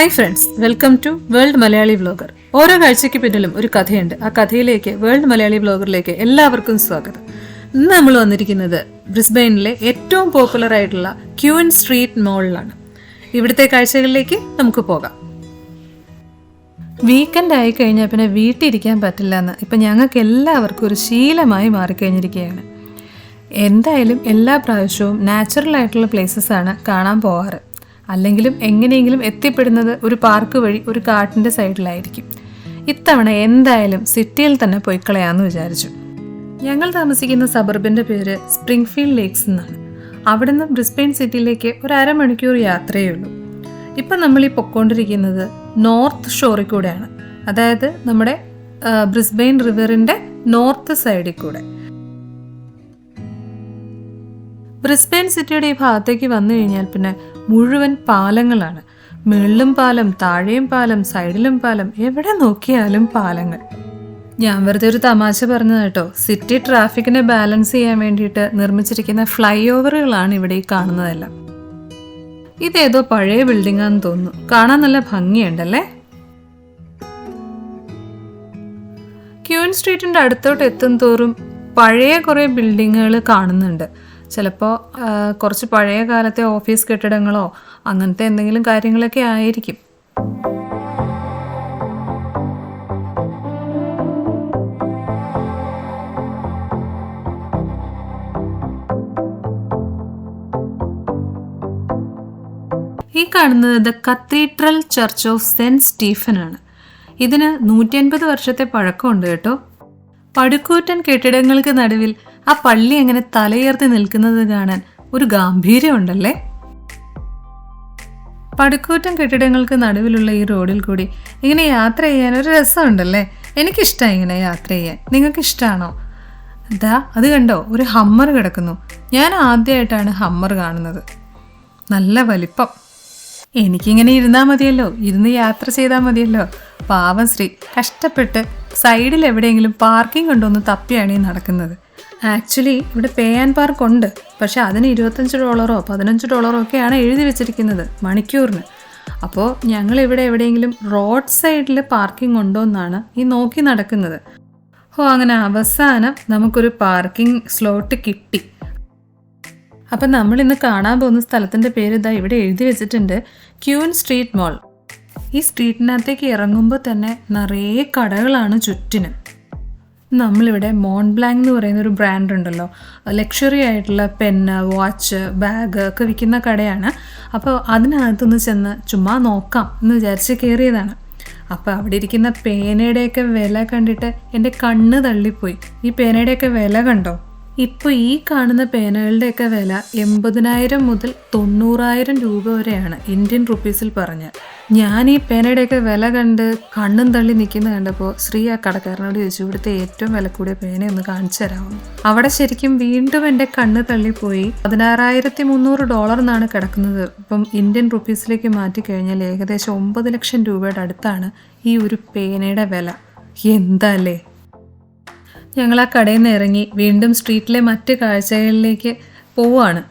Hi friends welcome to world Malayali vlogger ഓരോ കാഴ്ചയ്ക്ക് പിന്നിലും ഒരു കഥയുണ്ട്. ആ കഥയിലേക്ക് വേൾഡ് മലയാളി വ്ലോഗറിലേക്ക് എല്ലാവർക്കും സ്വാഗതം. ഇന്ന് നമ്മൾ വന്നിരിക്കുന്നത് ബ്രിസ്ബെയിനിലെ ഏറ്റവും പോപ്പുലർ ആയിട്ടുള്ള ക്യൂൻ സ്ട്രീറ്റ് മോളിലാണ് ഇവിടുത്തെ കാഴ്ചകളിലേക്ക് നമുക്ക് പോകാം. വീക്കെൻഡ് ആയി കഴിഞ്ഞാൽ പിന്നെ വീട്ടിലിരിക്കാൻ പറ്റില്ല എന്ന് ഇപ്പം ഞങ്ങൾക്ക് എല്ലാവർക്കും ഒരു ശീലമായി മാറിക്കഴിഞ്ഞിരിക്കുകയാണ്. എന്തായാലും എല്ലാ പ്രാവശ്യവും നാച്ചുറൽ ആയിട്ടുള്ള പ്ലേസസ് ആണ് കാണാൻ പോകാറ് അല്ലെങ്കിലും എങ്ങനെയെങ്കിലും എത്തിപ്പെടുന്നത് ഒരു പാർക്ക് വഴി ഒരു കാട്ടിന്റെ സൈഡിലായിരിക്കും. ഇത്തവണ എന്തായാലും സിറ്റിയിൽ തന്നെ പോയി കളയാമെന്ന് വിചാരിച്ചു. ഞങ്ങൾ താമസിക്കുന്ന സബർബിന്റെ പേര് സ്പ്രിംഗ്ഫീൽഡ് ലേക്സ് എന്നാണ്. അവിടെ നിന്ന് ബ്രിസ്ബെയിൻ സിറ്റിയിലേക്ക് ഒരു അരമണിക്കൂർ യാത്രയേ ഉള്ളൂ. ഇപ്പം നമ്മൾ ഈ പൊക്കോണ്ടിരിക്കുന്നത് നോർത്ത് ഷോറിൽ കൂടെയാണ്. അതായത് നമ്മുടെ ബ്രിസ്ബെയിൻ റിവറിന്റെ നോർത്ത് സൈഡിൽ കൂടെ. ബ്രിസ്ബെയിൻ സിറ്റിയുടെ ഈ ഭാഗത്തേക്ക് വന്നു കഴിഞ്ഞാൽ പിന്നെ മുഴുവൻ പാലങ്ങളാണ്. മുകളിലും പാലം താഴെയും പാലം സൈഡിലും പാലം എവിടെ നോക്കിയാലും പാലങ്ങൾ. ഞാൻ വെറുതെ ഒരു തമാശ പറഞ്ഞത് കേട്ടോ. സിറ്റി ട്രാഫിക്കിനെ ബാലൻസ് ചെയ്യാൻ വേണ്ടിയിട്ട് നിർമ്മിച്ചിരിക്കുന്ന ഫ്ലൈ ഓവറുകളാണ് ഇവിടെ ഈ കാണുന്നതെല്ലാം. ഇതേതോ പഴയ ബിൽഡിംഗ് ആണെന്ന് തോന്നുന്നു. കാണാൻ നല്ല ഭംഗിയുണ്ടല്ലേ? ക്യൂൻ സ്ട്രീറ്റിന്റെ അടുത്തോട്ട് എത്തും തോറും പഴയ കുറേ ബിൽഡിങ്ങുകൾ കാണുന്നുണ്ട്. ചിലപ്പോൾ കുറച്ച് പഴയ കാലത്തെ ഓഫീസ് കെട്ടിടങ്ങളോ അങ്ങനത്തെ എന്തെങ്കിലും കാര്യങ്ങളൊക്കെ ആയിരിക്കും. ഈ കാണുന്നത് the cathedral church of saint Stephen ആണ്. ഇതിന് നൂറ്റി അൻപത് വർഷത്തെ പഴക്കമുണ്ട് കേട്ടോ. പടുക്കൂറ്റൻ കെട്ടിടങ്ങൾക്ക് നടുവിൽ ആ പള്ളി എങ്ങനെ തലയുയർത്തി നിൽക്കുന്നത് കാണാൻ ഒരു ഗാംഭീര്യമുണ്ടല്ലേ? പടുക്കൂറ്റൻ കെട്ടിടങ്ങൾക്ക് നടുവിലുള്ള ഈ റോഡിൽ കൂടി ഇങ്ങനെ യാത്ര ചെയ്യാൻ ഒരു രസമുണ്ടല്ലേ? എനിക്കിഷ്ടമാണ് ഇങ്ങനെ യാത്ര ചെയ്യാൻ. നിങ്ങൾക്ക് ഇഷ്ടമാണോ ദാ അത് കണ്ടോ? ഒരു ഹമ്മർ കിടക്കുന്നു. ഞാൻ ആദ്യമായിട്ടാണ് ഹമ്മർ കാണുന്നത്. നല്ല വലിപ്പം. എനിക്കിങ്ങനെ ഇരുന്നാൽ മതിയല്ലോ. ഇരുന്ന് യാത്ര ചെയ്താൽ മതിയല്ലോ. പാവം ശ്രീ. കഷ്ടപ്പെട്ട് സൈഡിൽ എവിടെയെങ്കിലും പാർക്കിംഗ് കൊണ്ടൊന്ന് തപ്പിയാണ് ഈ നടക്കുന്നത്. ആക്ച്വലി ഇവിടെ പേ ആൻഡ് പാർക്ക് ഉണ്ട്. പക്ഷേ അതിന് ഇരുപത്തഞ്ച് ഡോളറോ പതിനഞ്ച് ഡോളറോ ഒക്കെയാണ് എഴുതി വെച്ചിരിക്കുന്നത് മണിക്കൂറിന്. അപ്പോൾ ഞങ്ങൾ ഇവിടെ എവിടെയെങ്കിലും റോഡ് സൈഡിൽ പാർക്കിംഗ് ഉണ്ടോ എന്നാണ് ഈ നോക്കി നടക്കുന്നത്. ഓ അങ്ങനെ അവസാനം നമുക്കൊരു പാർക്കിംഗ് സ്ലോട്ട് കിട്ടി. അപ്പം നമ്മൾ ഇന്ന് കാണാൻ പോകുന്ന സ്ഥലത്തിന്റെ പേര് ഇതാ ഇവിടെ എഴുതി വെച്ചിട്ടുണ്ട് ക്യൂൻ സ്ട്രീറ്റ് മോൾ. ഈ സ്ട്രീറ്റിനകത്തേക്ക് ഇറങ്ങുമ്പോൾ തന്നെ നിറയെ കടകളാണ് ചുറ്റിനും. നമ്മളിവിടെ മോൺ ബ്ലാങ്ക് എന്ന് പറയുന്ന ഒരു ബ്രാൻഡ് ഉണ്ടല്ലോ ലക്ഷറി ആയിട്ടുള്ള പെന്ന് വാച്ച് ബാഗ് ഒക്കെ വിൽക്കുന്ന കടയാണ്. അപ്പോൾ അതിനകത്തൊന്ന് ചെന്ന് ചുമ്മാ നോക്കാം എന്ന് വിചാരിച്ച് കയറിയതാണ്. അപ്പോൾ അവിടെ ഇരിക്കുന്ന പേനയുടെയൊക്കെ വില കണ്ടിട്ട് എന്റെ കണ്ണ് തള്ളിപ്പോയി. ഈ പേനയുടെയൊക്കെ വില കണ്ടോ? ഇപ്പോൾ ഈ കാണുന്ന പേനകളുടെയൊക്കെ വില എൺപതിനായിരം മുതൽ തൊണ്ണൂറായിരം രൂപ വരെയാണ് ഇന്ത്യൻ റുപ്പീസിൽ പറഞ്ഞ്. ഞാൻ ഈ പേനയുടെയൊക്കെ വില കണ്ട് കണ്ണും തള്ളി നിൽക്കുന്ന കണ്ടപ്പോൾ ശ്രീ ആ കടക്കാരനോട് ചോദിച്ചു ഇവിടുത്തെ ഏറ്റവും വില കൂടിയ പേന ഒന്ന് കാണിച്ചു തരാമോ? അവിടെ ശരിക്കും വീണ്ടും എന്റെ കണ്ണ് തള്ളിപ്പോയി പതിനാറായിരത്തി മുന്നൂറ് ഡോളർ എന്നാണ് കിടക്കുന്നത്. ഇപ്പം ഇന്ത്യൻ റുപ്പീസിലേക്ക് മാറ്റി കഴിഞ്ഞാൽ ഏകദേശം ഒമ്പത് ലക്ഷം രൂപയുടെ അടുത്താണ് ഈ ഒരു പേനയുടെ വില. എന്താ ഞങ്ങൾ ആ കടയിൽ നിന്ന് ഇറങ്ങി വീണ്ടും സ്ട്രീറ്റിലെ മറ്റ് കാഴ്ചകളിലേക്ക് പോവുകയാണ്.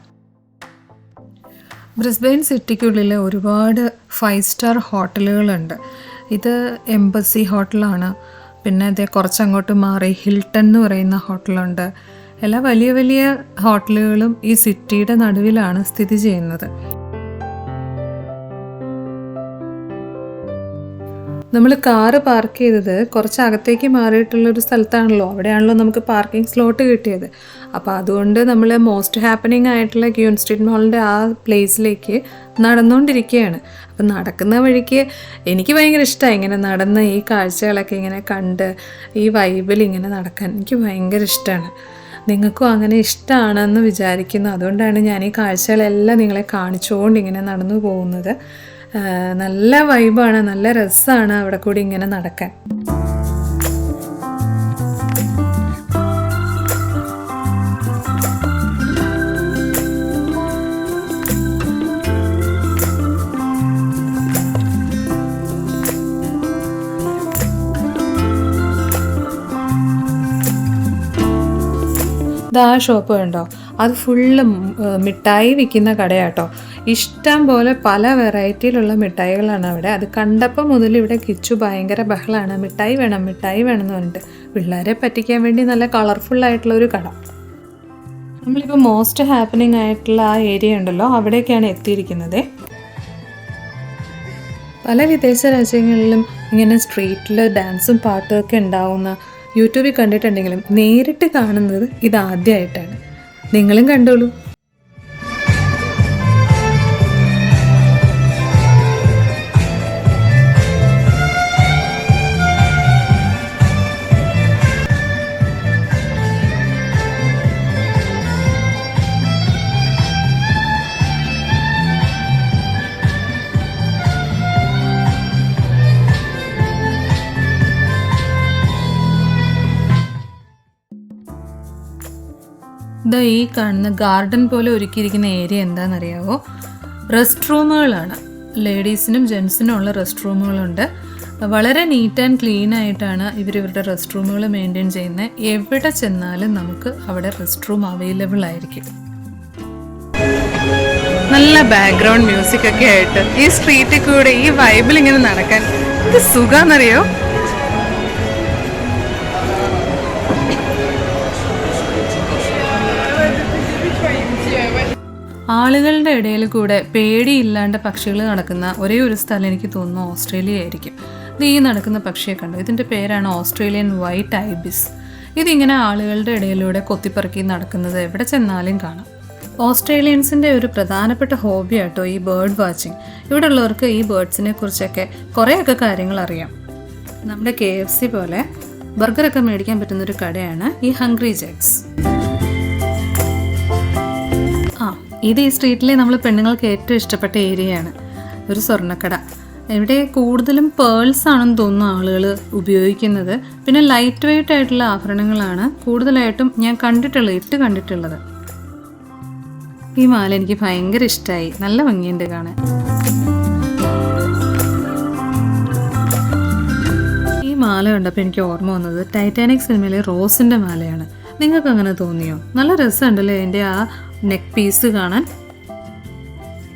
ബ്രിസ്ബെയിൻ സിറ്റിക്കുള്ളിൽ ഒരുപാട് ഫൈവ് സ്റ്റാർ ഹോട്ടലുകളുണ്ട്. ഇത് എംബസി ഹോട്ടലാണ്. പിന്നെ അതേ കുറച്ചങ്ങോട്ട് മാറി ഹിൽട്ടൺ എന്ന് പറയുന്ന ഹോട്ടലുണ്ട്. എല്ലാ വലിയ വലിയ ഹോട്ടലുകളും ഈ സിറ്റിയുടെ നടുവിലാണ് സ്ഥിതി ചെയ്യുന്നത്. നമ്മൾ കാറ് പാർക്ക് ചെയ്തത് കുറച്ച് അകത്തേക്ക് മാറിയിട്ടുള്ള ഒരു സ്ഥലത്താണല്ലോ. അവിടെയാണല്ലോ നമുക്ക് പാർക്കിംഗ് സ്ലോട്ട് കിട്ടിയത്. അപ്പോൾ അതുകൊണ്ട് നമ്മൾ മോസ്റ്റ് ഹാപ്പനിങ് ആയിട്ടുള്ള ക്യൂൺ സ്ട്രീറ്റ് മോളിന്റെ ആ പ്ലേസിലേക്ക് നടന്നുകൊണ്ടിരിക്കുകയാണ് അപ്പം നടക്കുന്ന വഴിക്ക് എനിക്ക് ഭയങ്കര ഇഷ്ടമായി ഇങ്ങനെ നടന്ന് ഈ കാഴ്ചകളൊക്കെ ഇങ്ങനെ കണ്ട് ഈ വൈബിൽ ഇങ്ങനെ നടക്കാൻ. എനിക്ക് ഭയങ്കര ഇഷ്ടമാണ് നിങ്ങൾക്കും അങ്ങനെ ഇഷ്ടമാണെന്ന് വിചാരിക്കുന്നു. അതുകൊണ്ടാണ് ഞാൻ ഈ കാഴ്ചകളെല്ലാം നിങ്ങളെ കാണിച്ചുകൊണ്ട് ഇങ്ങനെ നടന്നു പോകുന്നത്. നല്ല വൈബാണ് നല്ല രസമാണ് അവിടെ കൂടി ഇങ്ങനെ നടക്കാൻ. ഇതാ ഷോപ്പ് കണ്ടോ? അത് ഫുള്ള് മിഠായി വിൽക്കുന്ന കടയാട്ടോ. ഇഷ്ടം പോലെ പല വെറൈറ്റിയിലുള്ള മിഠായികളാണ് അവിടെ. അത് കണ്ടപ്പോൾ മുതൽ ഇവിടെ കിച്ചു ഭയങ്കര ബഹളമാണ് മിഠായി വേണം മിഠായി വേണം എന്ന് പറഞ്ഞിട്ട്. പിള്ളേരെ പറ്റിക്കാൻ വേണ്ടി നല്ല കളർഫുൾ ആയിട്ടുള്ള ഒരു കട. നമ്മളിപ്പോൾ മോസ്റ്റ് ഹാപ്പനിങ് ആയിട്ടുള്ള ആ ഏരിയ ഉണ്ടല്ലോ. അവിടേക്കാണ് എത്തിയിരിക്കുന്നത്. പല വിദേശ രാജ്യങ്ങളിലും ഇങ്ങനെ സ്ട്രീറ്റിൽ ഡാൻസും പാട്ടും ഒക്കെ ഉണ്ടാവുന്ന യൂട്യൂബിൽ കണ്ടിട്ടുണ്ടെങ്കിലും നേരിട്ട് കാണുന്നത് ഇതാദ്യമായിട്ടാണ് നിങ്ങളും കണ്ടോളൂ. ഇതാ ഈ കാണുന്ന ഗാർഡൻ പോലെ ഒരുക്കിയിരിക്കുന്ന ഏരിയ എന്താണെന്നറിയാവോ? റെസ്റ്റ് റൂമുകളാണ് ലേഡീസിനും ജെൻസിനും ഉള്ള റെസ്റ്റ് റൂമുകളുണ്ട് വളരെ നീറ്റ് ആൻഡ് ക്ലീൻ ആയിട്ടാണ് ഇവർ ഇവരുടെ റെസ്റ്റ് റൂമുകൾ മെയിന്റെയിൻ ചെയ്യുന്നത്. എവിടെ ചെന്നാലും നമുക്ക് അവിടെ റെസ്റ്റ് റൂം അവൈലബിൾ ആയിരിക്കും. നല്ല ബാക്ക്ഗ്രൗണ്ട് മ്യൂസിക് ഒക്കെ ആയിട്ട് ഈ സ്ട്രീറ്റിൽ കൂടെ ഈ വൈബിൽ ഇങ്ങനെ നടക്കാൻ ഇത് സുഖാന്നറിയോ? ആളുകളുടെ ഇടയിൽ കൂടെ പേടിയില്ലാണ്ട് പക്ഷികൾ നടക്കുന്ന ഒരേ ഒരു സ്ഥലം എനിക്ക് തോന്നുന്നു ഓസ്ട്രേലിയ ആയിരിക്കും. ഇത് ഈ നടക്കുന്ന പക്ഷിയെ കണ്ടു. ഇതിന്റെ പേരാണ് ഓസ്ട്രേലിയൻ വൈറ്റ് ഐബിസ്. ഇതിങ്ങനെ ആളുകളുടെ ഇടയിലൂടെ കൊത്തിപ്പറക്കി നടക്കുന്നത് എവിടെ ചെന്നാലും കാണാം. ഓസ്ട്രേലിയൻസിന്റെ ഒരു പ്രധാനപ്പെട്ട ഹോബി ആട്ടോ ഈ ബേർഡ് വാച്ചിങ്. ഇവിടെ ഉള്ളവർക്ക് ഈ ബേർഡ്സിനെ കുറിച്ചൊക്കെ കുറേയൊക്കെ കാര്യങ്ങൾ അറിയാം. നമ്മുടെ കെ എഫ് സി പോലെ ബർഗറൊക്കെ മേടിക്കാൻ പറ്റുന്നൊരു കടയാണ് ഈ ഹംഗ്രി ജെഗ്സ്. ഇത് ഈ സ്ട്രീറ്റിലെ നമ്മൾ പെണ്ണുങ്ങൾക്ക് ഏറ്റവും ഇഷ്ടപ്പെട്ട ഏരിയയാണ്. ഒരു സ്വർണക്കട. ഇവിടെ കൂടുതലും പേൾസ് ആണെന്ന് തോന്നുന്നു ആളുകൾ ഉപയോഗിക്കുന്നത്. പിന്നെ ലൈറ്റ് വെയിറ്റ് ആയിട്ടുള്ള ആഭരണങ്ങളാണ് കൂടുതലായിട്ടും ഞാൻ കണ്ടിട്ടുള്ളത് ഇട്ട് കണ്ടിട്ടുള്ളത്. ഈ മാല എനിക്ക് ഭയങ്കര ഇഷ്ടമായി നല്ല ഭംഗിയുണ്ട് കാണാൻ. ഈ മാല കണ്ടപ്പോൾ എനിക്ക് ഓർമ്മ വന്നത് ടൈറ്റാനിക് സിനിമയിലെ റോസിന്റെ മാലയാണ്. നിങ്ങൾക്ക് അങ്ങനെ തോന്നിയോ? നല്ല രസമുണ്ടല്ലേ? എന്റെ ആ നെക്ക് പീസ് കാണാൻ.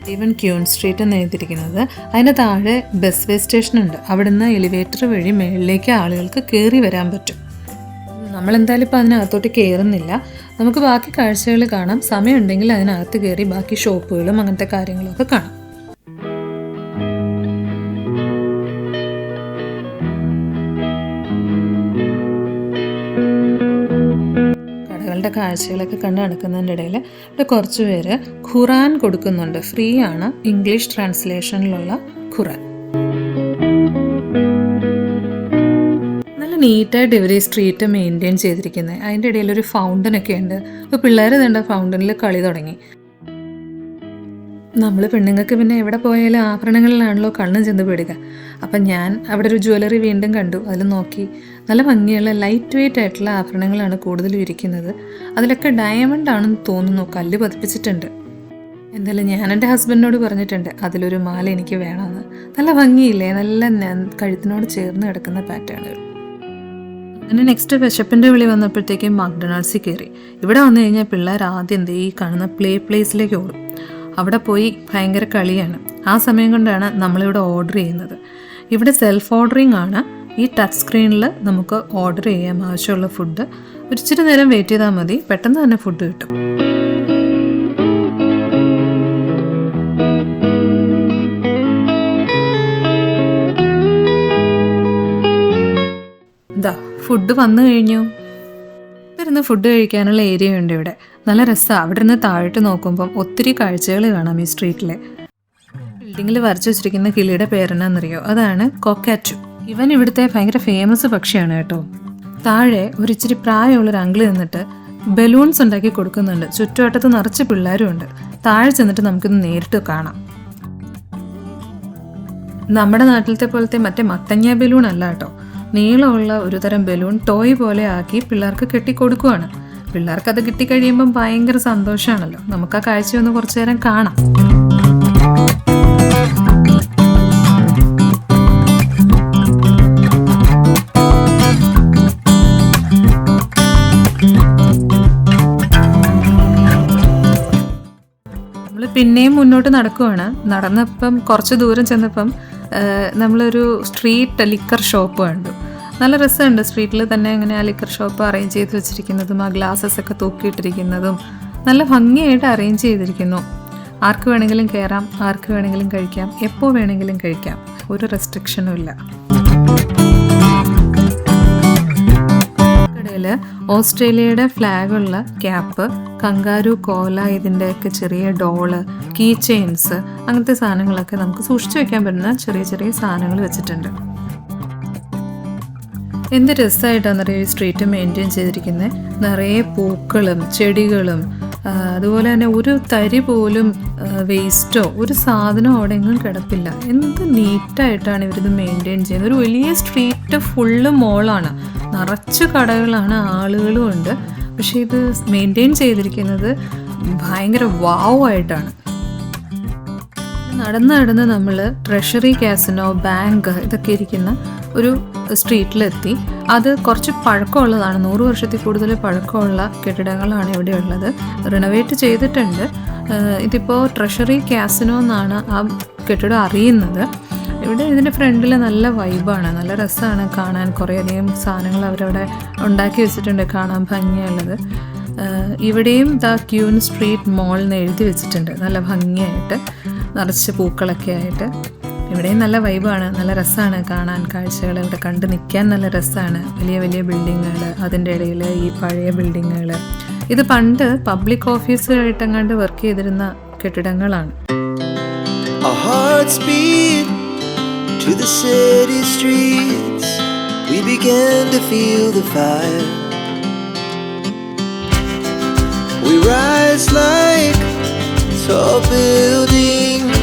ഈവൻ ക്യൂൺ സ്ട്രീറ്റ് എന്ന് എഴുതിയിരിക്കുന്നത്. അതിന് താഴെ ബസ് വേ സ്റ്റേഷൻ ഉണ്ട്. അവിടുന്ന് എലിവേറ്റർ വഴി മേളിലേക്ക് ആളുകൾക്ക് കയറി വരാൻ പറ്റും. നമ്മൾ എന്തായാലും ഇപ്പോൾ അതിനകത്തോട്ട് കയറുന്നില്ല നമുക്ക് ബാക്കി കാഴ്ചകൾ കാണാം. സമയമുണ്ടെങ്കിൽ അതിനകത്ത് കയറി ബാക്കി ഷോപ്പുകളും അങ്ങനത്തെ കാര്യങ്ങളൊക്കെ കാണാം. കാഴ്ചകളൊക്കെ കണ്ട് നടക്കുന്നതിന്റെ ഇടയിൽ ഇവിടെ കുറച്ച് പേര് ഖുറാൻ കൊടുക്കുന്നുണ്ട്. ഫ്രീ ആണ് ഇംഗ്ലീഷ് ട്രാൻസ്ലേഷനിലുള്ള ഖുറാൻ. നല്ല നീറ്റായിട്ട് ഇവർ ഈ സ്ട്രീറ്റ് മെയിന്റെയിൻ ചെയ്തിരിക്കുന്നത് അതിന്റെ ഇടയിൽ ഒരു ഫൗണ്ടൻ ഒക്കെ ഉണ്ട്. ഇപ്പോൾ പിള്ളേർ തന്നെ ഫൗണ്ടനിൽ കളി തുടങ്ങി. നമ്മൾ പെണ്ണുങ്ങൾക്ക് പിന്നെ എവിടെ പോയാലും ആഭരണങ്ങളിലാണല്ലോ കണ്ണും ചെന്ന് പെടുക. അപ്പം ഞാൻ അവിടെ ഒരു ജ്വല്ലറി വീണ്ടും കണ്ടു. അതിൽ നോക്കി നല്ല ഭംഗിയുള്ള ലൈറ്റ് വെയിറ്റ് ആയിട്ടുള്ള ആഭരണങ്ങളാണ് കൂടുതലും ഇരിക്കുന്നത്. അതിലൊക്കെ ഡയമണ്ട് ആണെന്ന് തോന്നുന്നു. കല്ല് പതിപ്പിച്ചിട്ടുണ്ട്. എന്തായാലും ഞാൻ എന്റെ ഹസ്ബൻഡിനോട് പറഞ്ഞിട്ടുണ്ട്. അതിലൊരു മാല എനിക്ക് വേണമെന്ന്. നല്ല ഭംഗിയില്ലേ? നല്ല കഴുത്തിനോട് ചേർന്ന് കിടക്കുന്ന പാറ്റേണുകൾ. അങ്ങനെ നെക്സ്റ്റ് വിശപ്പിന്റെ വിളി വന്നപ്പോഴത്തേക്കും മക്ഡൊണാൾഡ്സിൽ കയറി. ഇവിടെ വന്നു കഴിഞ്ഞാൽ പിള്ളേർ ആദ്യം ഈ കാണുന്ന പ്ലേ പ്ലേസിലേക്ക് ഓടും. അവിടെ പോയി ഭയങ്കര കളിയാണ്. ആ സമയം കൊണ്ടാണ് നമ്മളിവിടെ ഓർഡർ ചെയ്യുന്നത്. ഇവിടെ സെൽഫ് ഓർഡറിംഗ് ആണ്. ഈ ടച്ച് സ്ക്രീനിൽ നമുക്ക് ഓർഡർ ചെയ്യാം ആവശ്യമുള്ള ഫുഡ് ഒരിച്ചിരി നേരം വെയിറ്റ് ചെയ്താൽ മതി. പെട്ടെന്ന് തന്നെ ഫുഡ് കിട്ടും. ഫുഡ് വന്നു കഴിഞ്ഞു. വരുന്ന ഫുഡ് കഴിക്കാനുള്ള ഏരിയ ഉണ്ട് ഇവിടെ. നല്ല രസമാണ് അവിടെ നിന്ന് താഴോട്ട് നോക്കുമ്പം ഒത്തിരി കാഴ്ചകൾ കാണാം ഈ സ്ട്രീറ്റിലെ. ബിൽഡിങ്ങിൽ വരച്ചു വെച്ചിരിക്കുന്ന കിളിയുടെ പേരെന്നറിയോ അതാണ് കൊക്കാറ്റു. ഇവൻ ഇവിടുത്തെ ഭയങ്കര ഫേമസ് പക്ഷിയാണ് കേട്ടോ. താഴെ ഒരു ഇച്ചിരി പ്രായമുള്ളൊരു അങ്കിൾ നിന്നിട്ട് ബലൂൺസ് ഉണ്ടാക്കി കൊടുക്കുന്നുണ്ട്. ചുറ്റുവട്ടത്ത് നിറച്ച് പിള്ളേരും ഉണ്ട്. താഴെ ചെന്നിട്ട് നമുക്കിത് നേരിട്ട് കാണാം. നമ്മുടെ നാട്ടിലത്തെ പോലത്തെ മറ്റേ മത്തങ്ങ ബലൂൺ അല്ല കേട്ടോ. നീളമുള്ള ഒരു തരം ബലൂൺ ടോയ് പോലെ ആക്കി പിള്ളേർക്ക് കെട്ടിക്കൊടുക്കുവാണ്. പിള്ളേർക്ക് അത് കിട്ടിക്കഴിയുമ്പം ഭയങ്കര സന്തോഷമാണല്ലോ. നമുക്ക് ആ കാഴ്ച ഒന്ന് കുറച്ചു നേരം കാണാം. പിന്നെയും മുന്നോട്ട് നടക്കുവാണ്. നടന്നപ്പം കുറച്ച് ദൂരം ചെന്നപ്പം നമ്മളൊരു സ്ട്രീറ്റ് ലിക്കർ ഷോപ്പ് കണ്ടു. നല്ല രസമുണ്ട് സ്ട്രീറ്റിൽ തന്നെ ഇങ്ങനെ ആ ലിക്കർ ഷോപ്പ് അറേഞ്ച് ചെയ്ത് വെച്ചിരിക്കുന്നതും ആ ഗ്ലാസ്സസ് ഒക്കെ തൂക്കിയിട്ടിരിക്കുന്നതും. നല്ല ഭംഗിയായിട്ട് അറേഞ്ച് ചെയ്തിരിക്കുന്നു. ആർക്ക് വേണമെങ്കിലും കയറാം ആർക്ക് വേണമെങ്കിലും കഴിക്കാം എപ്പോൾ വേണമെങ്കിലും കഴിക്കാം. ഒരു റെസ്ട്രിക്ഷനും ഇല്ല. കടയിൽ ഓസ്ട്രേലിയയുടെ ഫ്ലാഗുള്ള ക്യാപ്പ് കങ്കാരു കോല ഇതിന്റെയൊക്കെ ചെറിയ ഡോൾ കീ ചെയിൻസ് അങ്ങനത്തെ സാധനങ്ങളൊക്കെ നമുക്ക് സൂക്ഷിച്ചു വെക്കാൻ പറ്റുന്ന ചെറിയ ചെറിയ സാധനങ്ങൾ വെച്ചിട്ടുണ്ട്. എന്ത് രസമായിട്ടാണെന്നറിയോ ഈ സ്ട്രീറ്റ് മെയിന്റെയിൻ ചെയ്തിരിക്കുന്നത് നിറയെ പൂക്കളും ചെടികളും അതുപോലെ തന്നെ ഒരു തരി പോലും വേസ്റ്റോ ഒരു സാധനം അവിടെ എങ്ങും കിടപ്പില്ല. എന്ത് നീറ്റായിട്ടാണ് ഇവരിത് മെയിന്റെയിൻ ചെയ്യുന്നത്? ഒരു വലിയ സ്ട്രീറ്റ് ഫുള്ള് മോളാണ് നിറച്ച് കടകളാണ് ആളുകളും ഉണ്ട്. പക്ഷേ ഇത് മെയിന്റെയിൻ ചെയ്തിരിക്കുന്നത് ഭയങ്കര വാവ് ആയിട്ടാണ്. നടന്ന് നടന്ന് നമ്മൾ ട്രഷറി കാസിനോ ബാങ്ക് ഇതൊക്കെ ഇരിക്കുന്ന ഒരു സ്ട്രീറ്റിലെത്തി. അത് കുറച്ച് പഴക്കമുള്ളതാണ്. നൂറ് വർഷത്തിൽ കൂടുതൽ പഴക്കമുള്ള കെട്ടിടങ്ങളാണ് ഇവിടെ ഉള്ളത് റിനോവേറ്റ് ചെയ്തിട്ടുണ്ട്. ഇതിപ്പോൾ ട്രഷറി കാസിനോ എന്നാണ് ആ കെട്ടിടം അറിയുന്നത്. ഇവിടെ ഇതിന്റെ ഫ്രണ്ടിൽ നല്ല വൈബാണ്. നല്ല രസമാണ് കാണാൻ. കുറേയധികം സാധനങ്ങൾ അവരവിടെ ഉണ്ടാക്കി വെച്ചിട്ടുണ്ട്. കാണാൻ ഭംഗിയുള്ളത്. ഇവിടെയും ദ ക്യൂൻ സ്ട്രീറ്റ് മോൾ എന്ന് എഴുതി വെച്ചിട്ടുണ്ട്. നല്ല ഭംഗിയായിട്ട്. നിറച്ച് പൂക്കളൊക്കെ ആയിട്ട്. ഇവിടെയും നല്ല വൈബാണ് നല്ല രസമാണ് കാണാൻ. കാഴ്ചകൾ ഇവിടെ കണ്ട് നിൽക്കാൻ നല്ല രസമാണ് വലിയ വലിയ ബിൽഡിങ്ങുകൾ അതിന്റെ ഇടയിൽ ഈ പഴയ ബിൽഡിങ്ങുകൾ ഇത് പണ്ട് പബ്ലിക് ഓഫീസുകളായിട്ടെങ്ങാണ്ട് വർക്ക് ചെയ്തിരുന്ന കെട്ടിടങ്ങളാണ്. We rise like tall buildings.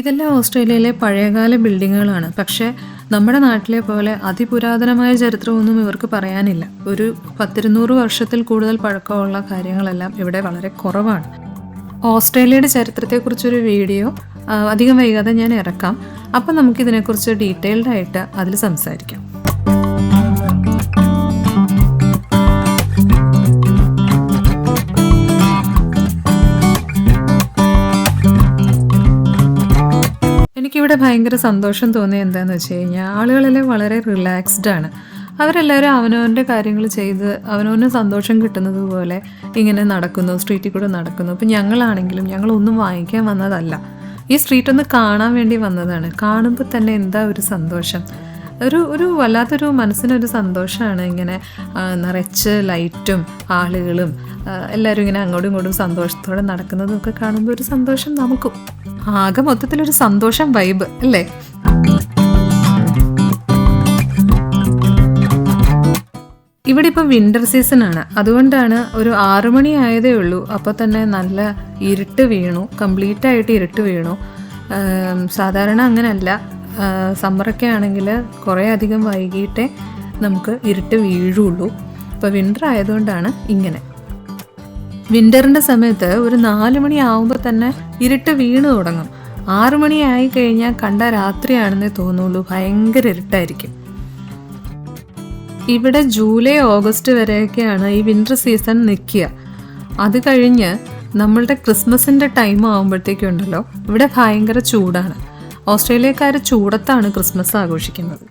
ഇതെല്ലാം ഓസ്ട്രേലിയയിലെ പഴയകാല ബിൽഡിങ്ങുകളാണ്. പക്ഷേ നമ്മുടെ നാട്ടിലെ പോലെ അതിപുരാതനമായ ചരിത്രമൊന്നും ഇവർക്ക് പറയാനില്ല. ഒരു പത്തിരുന്നൂറ് വർഷത്തിൽ കൂടുതൽ പഴക്കമുള്ള കാര്യങ്ങളെല്ലാം ഇവിടെ വളരെ കുറവാണ്. ഓസ്ട്രേലിയയുടെ ചരിത്രത്തെക്കുറിച്ചൊരു വീഡിയോ അധികം വൈകാതെ ഞാൻ ഇറക്കാം. അപ്പം നമുക്കിതിനെക്കുറിച്ച് ഡീറ്റെയിൽഡായിട്ട് അതിൽ സംസാരിക്കാം. എനിക്കിവിടെ ഭയങ്കര സന്തോഷം തോന്നിയത് എന്താണെന്ന് വെച്ച് കഴിഞ്ഞാൽ ആളുകളെല്ലാം വളരെ റിലാക്സ്ഡ് ആണ്. അവരെല്ലാവരും അവനവന്റെ കാര്യങ്ങൾ ചെയ്ത് അവനവന് സന്തോഷം കിട്ടുന്നത് പോലെ ഇങ്ങനെ നടക്കുന്നു സ്ട്രീറ്റിൽ കൂടെ നടക്കുന്നു. ഇപ്പം ഞങ്ങളാണെങ്കിലും ഞങ്ങളൊന്നും വാങ്ങിക്കാൻ വന്നതല്ല. ഈ സ്ട്രീറ്റ് ഒന്ന് കാണാൻ വേണ്ടി വന്നതാണ്. കാണുമ്പോൾ തന്നെ എന്താ ഒരു സന്തോഷം. ഒരു ഒരു വല്ലാത്തൊരു മനസ്സിനൊരു സന്തോഷമാണ് ഇങ്ങനെ നിറച്ച് ലൈറ്റും ആളുകളും എല്ലാവരും ഇങ്ങനെ അങ്ങോട്ടും ഇങ്ങോട്ടും സന്തോഷത്തോടെ നടക്കുന്നതും ഒക്കെ കാണുമ്പോൾ ഒരു സന്തോഷം നമുക്കും. ആകെ മൊത്തത്തിലൊരു സന്തോഷം വൈബ് അല്ലേ? ഇവിടെ ഇപ്പം വിന്റർ സീസൺ ആണ്. അതുകൊണ്ടാണ് ഒരു ആറുമണി ആയതേ ഉള്ളൂ. അപ്പോൾ തന്നെ നല്ല ഇരുട്ട് വീണു. കംപ്ലീറ്റ് ആയിട്ട് ഇരുട്ട് വീണു. സാധാരണ അങ്ങനല്ല. സമ്മറൊക്കെ ആണെങ്കിൽ കുറേ അധികം വൈകിട്ടേ നമുക്ക് ഇരുട്ട് വീഴുള്ളൂ. ഇപ്പോൾ വിന്റർ ആയതുകൊണ്ടാണ് ഇങ്ങനെ. വിന്ററിന്റെ സമയത്ത് ഒരു നാല് മണി ആവുമ്പോൾ തന്നെ ഇരുട്ട് വീണ് തുടങ്ങും. ആറു മണിയായി കഴിഞ്ഞാൽ കണ്ട രാത്രിയാണെന്നേ തോന്നുള്ളൂ. ഭയങ്കര ഇരുട്ടായിരിക്കും. ഇവിടെ ജൂലൈ ഓഗസ്റ്റ് വരെയൊക്കെയാണ് ഈ വിന്റർ സീസൺ നിൽക്കുക. അത് കഴിഞ്ഞ് നമ്മളുടെ ക്രിസ്മസിന്റെ ടൈം ആകുമ്പോഴത്തേക്കും ഉണ്ടല്ലോ ഇവിടെ ഭയങ്കര ചൂടാണ്. ഓസ്ട്രേലിയക്കാർ ചൂടത്താണ് ക്രിസ്മസ് ആഘോഷിക്കുന്നത്.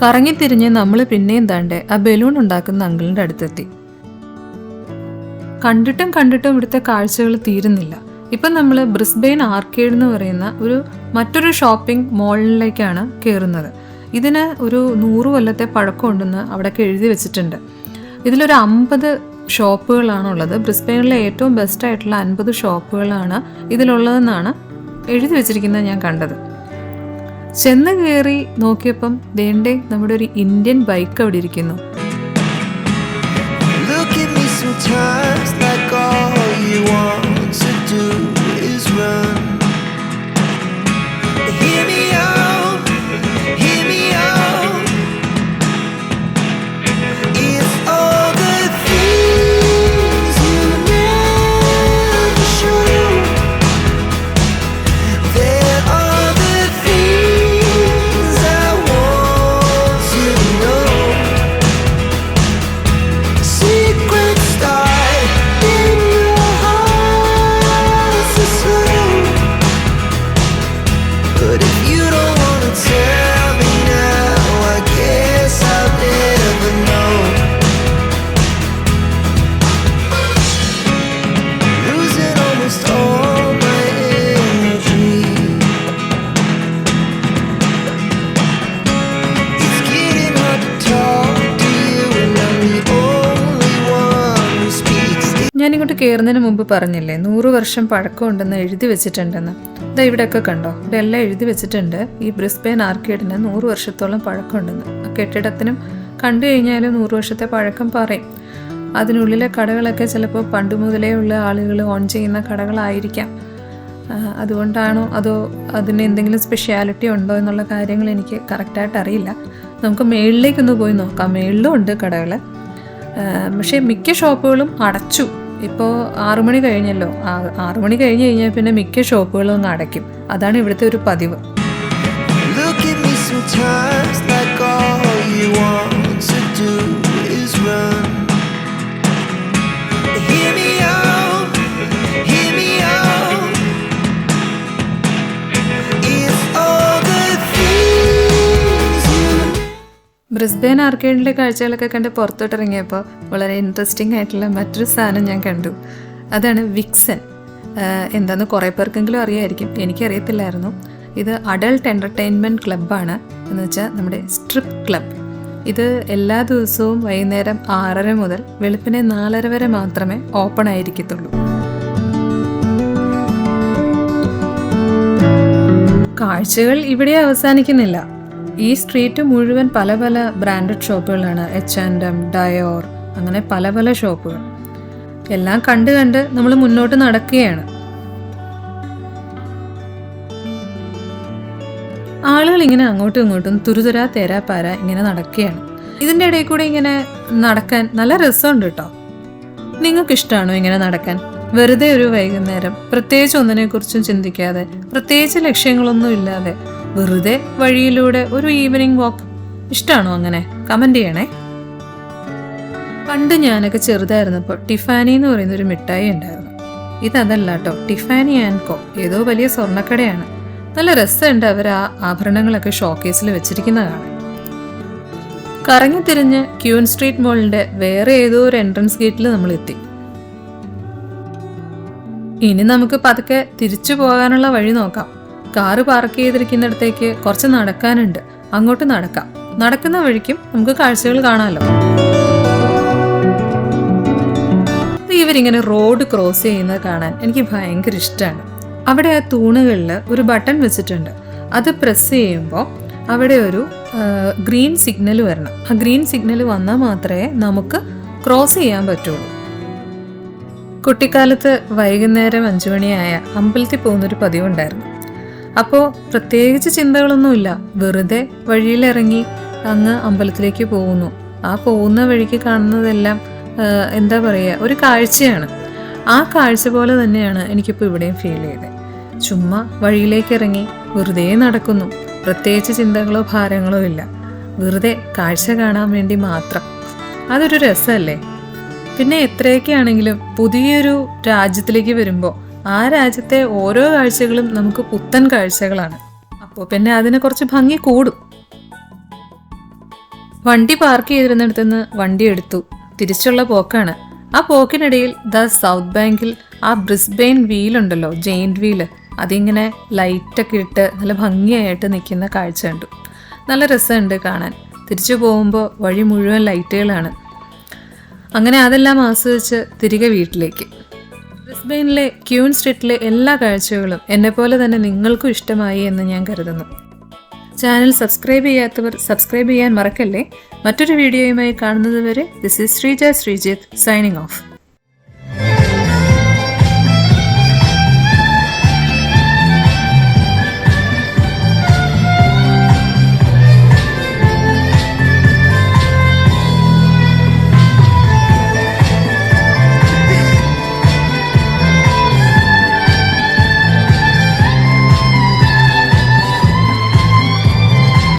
കറങ്ങിത്തിരിഞ്ഞ് നമ്മൾ പിന്നെയും താണ്ടെ ആ ബലൂൺ ഉണ്ടാക്കുന്ന അങ്കിളിന്റെ അടുത്തെത്തി. കണ്ടിട്ടും കണ്ടിട്ടും ഇവിടുത്തെ കാഴ്ചകൾ തീരുന്നില്ല. ഇപ്പം നമ്മൾ ബ്രിസ്ബെയിൻ ആർക്കേഡ് എന്ന് പറയുന്ന ഒരു മറ്റൊരു ഷോപ്പിംഗ് മോളിലേക്കാണ് കയറുന്നത് ഇതിന് ഒരു നൂറ് കൊല്ലത്തെ പഴക്കമുണ്ടെന്ന് അവിടെയൊക്കെ എഴുതി വെച്ചിട്ടുണ്ട്. ഇതിലൊരു അമ്പത് ഷോപ്പുകളാണുള്ളത്. ബ്രിസ്ബെയിനിലെ ഏറ്റവും ബെസ്റ്റ് ആയിട്ടുള്ള അൻപത് ഷോപ്പുകളാണ് ഇതിലുള്ളതെന്നാണ് എഴുതി വെച്ചിരിക്കുന്നത് ഞാൻ കണ്ടത്. ചെന്ന് കയറി നോക്കിയപ്പം വേണ്ടേ നമ്മുടെ ഒരു ഇന്ത്യൻ ബൈക്ക് അവിടെ ഇരിക്കുന്നു. Sometimes like all you want. കയറുന്നതിന് മുമ്പ് പറഞ്ഞില്ലേ നൂറ് വർഷം പഴക്കമുണ്ടെന്ന് എഴുതി വെച്ചിട്ടുണ്ടെന്ന്. ഇതാ ഇവിടെയൊക്കെ കണ്ടോ ഇവിടെ എല്ലാം എഴുതി വെച്ചിട്ടുണ്ട്. ഈ ബ്രിസ്ബെയിൻ ആർക്കേഡിന് നൂറ് വർഷത്തോളം പഴക്കമുണ്ടെന്ന്. ആ കെട്ടിടത്തിനും കണ്ടു കഴിഞ്ഞാലും നൂറ് വർഷത്തെ പഴക്കം പറയും. അതിനുള്ളിലെ കടകളൊക്കെ ചിലപ്പോൾ പണ്ട് മുതലേ ഉള്ള ആളുകൾ ഓൺ ചെയ്യുന്ന കടകളായിരിക്കാം. അതുകൊണ്ടാണോ അതോ അതിന് എന്തെങ്കിലും സ്പെഷ്യാലിറ്റി ഉണ്ടോ എന്നുള്ള കാര്യങ്ങൾ എനിക്ക് കറക്റ്റായിട്ട് അറിയില്ല നമുക്ക് മേളിലേക്കൊന്ന് പോയി നോക്കാം. മേളിലും ഉണ്ട് കടകൾ പക്ഷേ മിക്ക ഷോപ്പുകളും അടച്ചു. ഇപ്പോൾ ആറുമണി കഴിഞ്ഞല്ലോ. ആറുമണി മണി കഴിഞ്ഞ് കഴിഞ്ഞാൽ പിന്നെ മിക്ക ഷോപ്പുകളും ഒന്ന് അടയ്ക്കും. അതാണ് ഇവിടുത്തെ ഒരു പതിവ്. Look at me sometimes like all you want. Brisbane ആർക്കേഡിന്റെ കാഴ്ചകളൊക്കെ കണ്ട് പുറത്തോട്ടിറങ്ങിയപ്പോൾ വളരെ ഇൻട്രസ്റ്റിംഗ് ആയിട്ടുള്ള മറ്റൊരു സാധനം ഞാൻ കണ്ടു. അതാണ് വിക്സൻ എന്താണെന്ന് കുറേ പേർക്കെങ്കിലും അറിയായിരിക്കും. എനിക്കറിയത്തില്ലായിരുന്നു. ഇത് അഡൾട്ട് എന്റർടൈൻമെന്റ് ക്ലബ്ബാണ് എന്ന് വെച്ചാൽ നമ്മുടെ സ്ട്രിപ്പ് ക്ലബ്ബ് ഇത് എല്ലാ ദിവസവും വൈകുന്നേരം ആറര മുതൽ വെളുപ്പിനെ നാലര വരെ മാത്രമേ ഓപ്പൺ ആയിരിക്കത്തുള്ളൂ. കാഴ്ചകൾ ഇവിടെ അവസാനിക്കുന്നില്ല. ഈ സ്ട്രീറ്റ് മുഴുവൻ പല പല ബ്രാൻഡഡ് ഷോപ്പുകളാണ് എച്ച് ആൻഡ് എം ഡയോർ അങ്ങനെ പല പല ഷോപ്പുകൾ എല്ലാം കണ്ട് കണ്ട് നമ്മൾ മുന്നോട്ട് നടക്കുകയാണ്. ആളുകൾ ഇങ്ങനെ അങ്ങോട്ടും ഇങ്ങോട്ടും തുരുതുരാ തേരാ പാര ഇങ്ങനെ നടക്കുകയാണ്. ഇതിന്റെ ഇടയിൽ കൂടെ ഇങ്ങനെ നടക്കാൻ നല്ല രസമുണ്ട് കേട്ടോ. നിങ്ങൾക്ക് ഇഷ്ടമാണോ ഇങ്ങനെ നടക്കാൻ? വെറുതെ ഒരു വൈകുന്നേരം പ്രത്യേകിച്ച് ഒന്നിനെക്കുറിച്ചും ചിന്തിക്കാതെ പ്രത്യേകിച്ച് ലക്ഷ്യങ്ങളൊന്നും ഇല്ലാതെ വെറുതെ വഴിയിലൂടെ ഒരു ഈവനിങ് വാക്ക് ഇഷ്ടമാണോ അങ്ങനെ? കമന്റ് ചെയ്യണേ. പണ്ട് ഞാനൊക്കെ ചെറുതായിരുന്നപ്പോൾ ടിഫാനി എന്ന് പറയുന്ന ഒരു മിഠായി ഉണ്ടായിരുന്നു. ഇതല്ല കേട്ടോ ടിഫാനി ആൻഡ് കോ. ഏതോ വലിയ സ്വർണക്കടയാണ്. നല്ല രസമുണ്ട് അവർ ആ ആഭരണങ്ങളൊക്കെ ഷോക്കേസിൽ വെച്ചിരിക്കുന്നതാണ് കറങ്ങി തിരിഞ്ഞ് ക്യൂൻ സ്ട്രീറ്റ് മോളിന്റെ വേറെ ഏതോ ഒരു എൻട്രൻസ് ഗേറ്റിൽ നമ്മൾ എത്തി. ഇനി നമുക്ക് പതുക്കെ തിരിച്ചു പോകാനുള്ള വഴി നോക്കാം. കാറ് പാർക്ക് ചെയ്തിരിക്കുന്നിടത്തേക്ക് കുറച്ച് നടക്കാനുണ്ട്. അങ്ങോട്ട് നടക്കാം. നടക്കുന്ന വഴിക്കും നമുക്ക് കാഴ്ചകൾ കാണാമല്ലോ ഇവരിങ്ങനെ റോഡ് ക്രോസ് ചെയ്യുന്നത് കാണാൻ എനിക്ക് ഭയങ്കര ഇഷ്ടമാണ് അവിടെ ആ തൂണുകളിൽ ഒരു ബട്ടൺ വെച്ചിട്ടുണ്ട്. അത് പ്രസ് ചെയ്യുമ്പോൾ അവിടെ ഒരു ഗ്രീൻ സിഗ്നൽ വരണം. ആ ഗ്രീൻ സിഗ്നൽ വന്നാൽ മാത്രമേ നമുക്ക് ക്രോസ് ചെയ്യാൻ പറ്റുള്ളൂ. കുട്ടിക്കാലത്ത് വൈകുന്നേരം അഞ്ചു മണിയായ അമ്പലത്തിൽ പോകുന്നൊരു പതിവുണ്ടായിരുന്നു. അപ്പോൾ പ്രത്യേകിച്ച് ചിന്തകളൊന്നുമില്ല. വെറുതെ വഴിയിലിറങ്ങി അങ്ങ് അമ്പലത്തിലേക്ക് പോകുന്നു. ആ പോകുന്ന വഴിക്ക് കാണുന്നതെല്ലാം എന്താ പറയുക ഒരു കാഴ്ചയാണ്. ആ കാഴ്ച പോലെ തന്നെയാണ് എനിക്കിപ്പോൾ ഇവിടെയും ഫീൽ ചെയ്തത് ചുമ്മാ വഴിയിലേക്ക് ഇറങ്ങി വെറുതെ നടക്കുന്നു. പ്രത്യേകിച്ച് ചിന്തകളോ ഭാരങ്ങളോ ഇല്ല. വെറുതെ കാഴ്ച കാണാൻ വേണ്ടി മാത്രം. അതൊരു രസമല്ലേ പിന്നെ എത്രയൊക്കെ ആണെങ്കിലും പുതിയൊരു രാജ്യത്തിലേക്ക് വരുമ്പോൾ ആ രാജ്യത്തെ ഓരോ കാഴ്ചകളും നമുക്ക് പുത്തൻ കാഴ്ചകളാണ്. അപ്പോൾ പിന്നെ അതിനെ കുറച്ച് ഭംഗി കൂടും. വണ്ടി പാർക്ക് ചെയ്തിരുന്നിടത്ത് നിന്ന് വണ്ടി എടുത്തു. തിരിച്ചുള്ള പോക്കാണ്. ആ പോക്കിനിടയിൽ ദ സൗത്ത് ബാങ്കിൽ ആ ബ്രിസ്ബെയിൻ വീലുണ്ടല്ലോ ജെയിന്റ് വീൽ. അതിങ്ങനെ ലൈറ്റൊക്കെ ഇട്ട് നല്ല ഭംഗിയായിട്ട് നിൽക്കുന്ന കാഴ്ച കണ്ടു. നല്ല രസമുണ്ട് കാണാൻ. തിരിച്ചു പോകുമ്പോൾ വഴി മുഴുവൻ ലൈറ്റുകളാണ്. അങ്ങനെ അതെല്ലാം ആസ്വദിച്ച് തിരികെ വീട്ടിലേക്ക്. ബ്രിസ്ബെയിനിലെ ക്യൂൺ സ്ട്രീറ്റിലെ എല്ലാ കാഴ്ചകളും എന്നെപ്പോലെ തന്നെ നിങ്ങൾക്കും ഇഷ്ടമായി എന്ന് ഞാൻ കരുതുന്നു. ചാനൽ സബ്സ്ക്രൈബ് ചെയ്യാത്തവർ സബ്സ്ക്രൈബ് ചെയ്യാൻ മറക്കല്ലേ? മറ്റൊരു വീഡിയോയുമായി കാണുന്നതുവരെ this is Sreeja Sreejith signing off